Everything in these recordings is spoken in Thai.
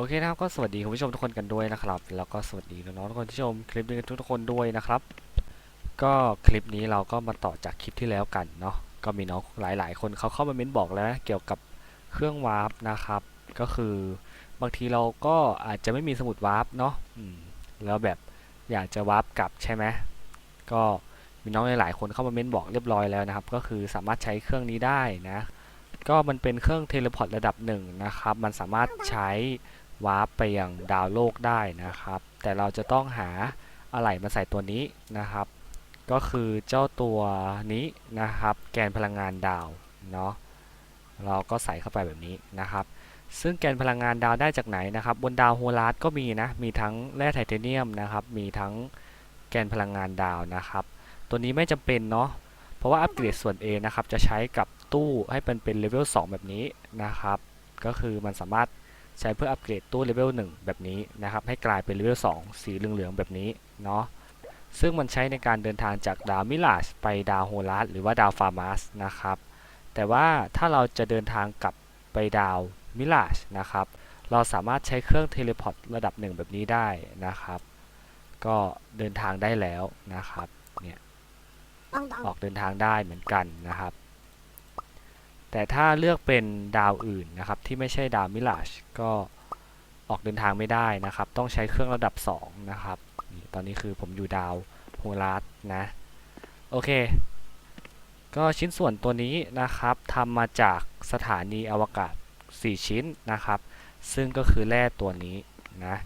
โอเคนะครับก็สวัสดีคุณผู้ชมทุกคนกันด้วยนะครับ แล้วก็สวัสดีน้องๆทุกคนที่ชมคลิปนี้กันทุกๆคนด้วยนะครับ ก็คลิปนี้เราก็มาต่อจากคลิปที่แล้วกันเนาะก็มีน้องหลาย ๆ คนเขาเข้ามาเม้นบอกแล้วนะเกี่ยวกับเครื่องวาร์ปนะครับ ก็คือบางทีเราก็อาจจะไม่มีสมุดวาร์ปเนาะแล้วแบบอยากจะวาร์ปกลับใช่ไหมก็มีน้องหลาย ๆ คนเข้ามาเม้นบอกเรียบร้อยแล้วนะครับ ก็คือสามารถใช้เครื่องนี้ได้นะ ก็มันเป็นเครื่องเทเลพอร์ตระดับหนึ่งนะครับ มันสามารถใช้ วาร์ปไปยังดาวโลกได้นะครับ แต่เราจะต้องหาอะไหล่มาใส่ตัวนี้นะครับ ก็คือเจ้าตัวนี้นะครับ แกนพลังงานดาวเนาะเราก็ใส่เข้าไปแบบนี้นะครับ ซึ่งแกนพลังงานดาวได้จากไหนนะครับ บนดาวโฮลาร์ดก็มีนะ มีทั้งแร่ไทเทเนียมนะครับ มีทั้งแกนพลังงานดาวนะครับ ตัวนี้ไม่จำเป็นเนาะ เพราะว่าอัปเกรดส่วน A นะครับ จะใช้กับตู้ให้เป็นเป็นเลเวล2แบบนี้นะครับ ก็คือมันสามารถ ใช้เพื่ออัปเกรดตู้เลเวล1แบบนี้นะครับ ให้กลายเป็นเลเวล2สีเหลืองๆแบบนี้เนาะซึ่งมันใช้ในการเดินทางจากดาวมิลาชไปดาวโฮลาร์ดหรือว่าดาวฟาร์มาสนะครับ แต่ว่าถ้าเราจะเดินทางกลับไปดาวมิลาชนะครับ เราสามารถใช้เครื่องเทเลพอร์ตระดับหนึ่งแบบนี้ได้นะครับ ก็เดินทางได้แล้วนะครับเนี่ยต้องต้องออกเดินทางได้เหมือนกันนะครับ แต่ถ้าเลือกเป็นดาวอื่นนะครับ ที่ไม่ใช่ดาวมิลาชก็ออกเดินทางไม่ได้นะครับ ต้องใช้เครื่องระดับ 2 นะครับ ตอนนี้คือผมอยู่ดาวโฮลาร์ดนะ โอเค ก็ชิ้นส่วนตัวนี้นะครับทำมาจากสถานีอวกาศ 4 ชิ้นนะครับ ซึ่งก็คือแร่ตัวนี้นะ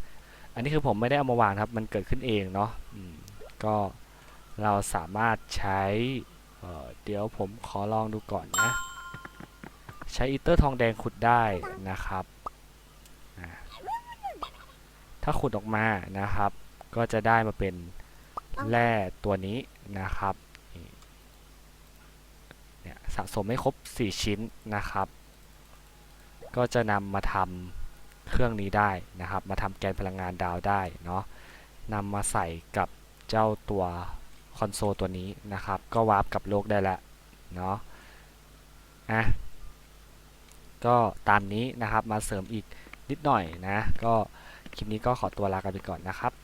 อันนี้คือผมไม่ได้เอามาวางครับ มันเกิดขึ้นเองเนาะก็เราสามารถใช้เออเดี๋ยวผมขอลองดูก่อนนะ ใช้อีเตอร์ทองแดงขุดได้นะครับ ถ้าขุดออกมานะครับ ก็จะได้มาเป็นแร่ตัวนี้นะครับเนี่ยสะสมให้ครบ 4 ชิ้นนะครับ ก็จะนำมาทำเครื่องนี้ได้นะครับ มาทำแกนพลังงานดาวได้เนาะนำมาใส่กับเจ้าตัวคอนโซลตัวนี้นะครับ ก็วาร์ปกับโลกได้แล้วเนาะอะ ก็ตามนี้นะครับมาเสริมอีกนิดหน่อยนะ ก็คลิปนี้ก็ขอตัวลากันไปก่อนนะครับ